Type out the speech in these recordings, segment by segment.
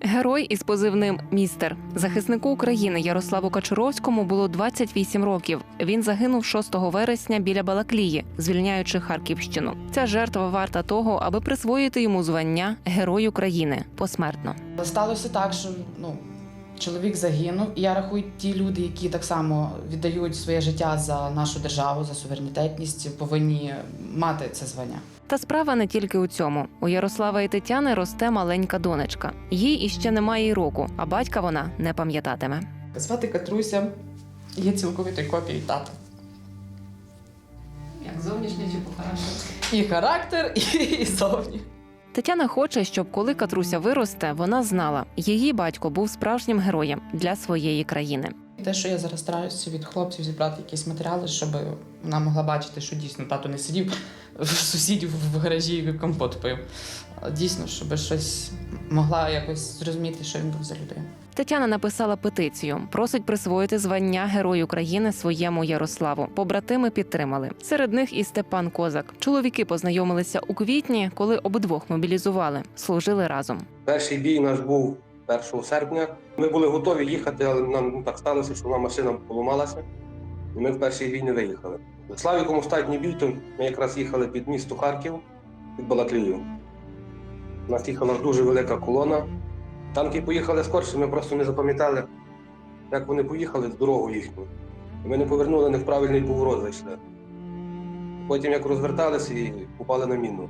Герой із позивним Містер захиснику України Ярославу Качуровському було 28 років. Він загинув 6 вересня біля Балаклії, звільняючи Харківщину. Ця жертва варта того, аби присвоїти йому звання Герой України посмертно. Сталося так, що ну, чоловік загинув. І я рахую, ті люди, які так само віддають своє життя за нашу державу, за суверенітетність, повинні мати це звання. Та справа не тільки у цьому. У Ярослава і Тетяни росте маленька донечка. Їй іще немає й року, а батька вона не пам'ятатиме. Звати Катруся є цілковитою копією тата. Як зовнішня чи по І характер, і зовні. Тетяна хоче, щоб коли Катруся виросте, вона знала, її батько був справжнім героєм для своєї країни. Те, що я зараз стараюся від хлопців зібрати якісь матеріали, щоб вона могла бачити, що дійсно тато не сидів в сусідів в гаражі і компот пив. Дійсно, щоб щось могла якось зрозуміти, що він був за людина. Тетяна написала петицію, просить присвоїти звання Герой України своєму Ярославу. Побратими підтримали. Серед них і Степан Козак. Чоловіки познайомилися у квітні, коли обидвох мобілізували, служили разом. Перший бій наш був 1 серпня. Ми були готові їхати, але нам так сталося, що вона машина поламалася, і ми в перший бій не виїхали. Славіком останній бій, то ми якраз їхали під місто Харків, під Балаклію. У нас їхала дуже велика колона. Танки поїхали скорше, ми просто не запам'ятали, як вони поїхали з дорогу їхню. І ми не повернули, не в правильний поворот зайшли. Потім як розверталися і попали на міну.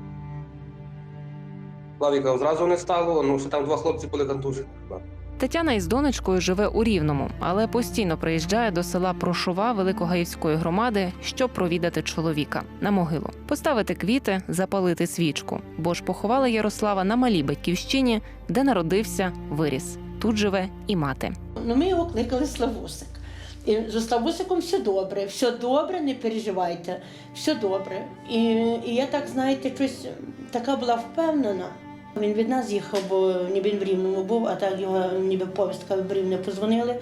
Славіка зразу не стало, ну що там два хлопці були контужені. Тетяна із донечкою живе у Рівному, але постійно приїжджає до села Прошова Великогаївської громади, щоб провідати чоловіка на могилу, поставити квіти, запалити свічку. Бо ж поховали Ярослава на малій батьківщині, де народився, виріс. Тут живе і мати. Ну, ми його кликали Славусик. І з Славусиком все добре, все добре, не переживайте, все добре. І, і я так, знаєте, щось така була впевнена. Він від нас їхав, бо ніби він в Рівному був, а так його ніби повістка в Рівне позвонили.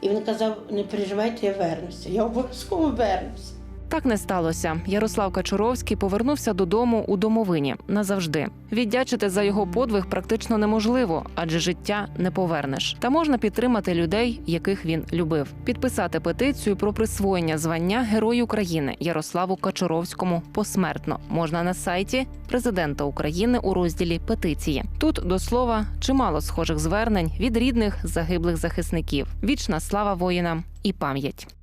І він казав: не переживайте, я вернуся. Я обов'язково вернуся. Так не сталося. Ярослав Качуровський повернувся додому у домовині назавжди. Віддячити за його подвиг практично неможливо, адже життя не повернеш. Та можна підтримати людей, яких він любив. Підписати петицію про присвоєння звання Герой України Ярославу Качуровському посмертно можна на сайті президента України у розділі петиції. Тут до слова чимало схожих звернень від рідних загиблих захисників. Вічна слава воїнам і пам'ять.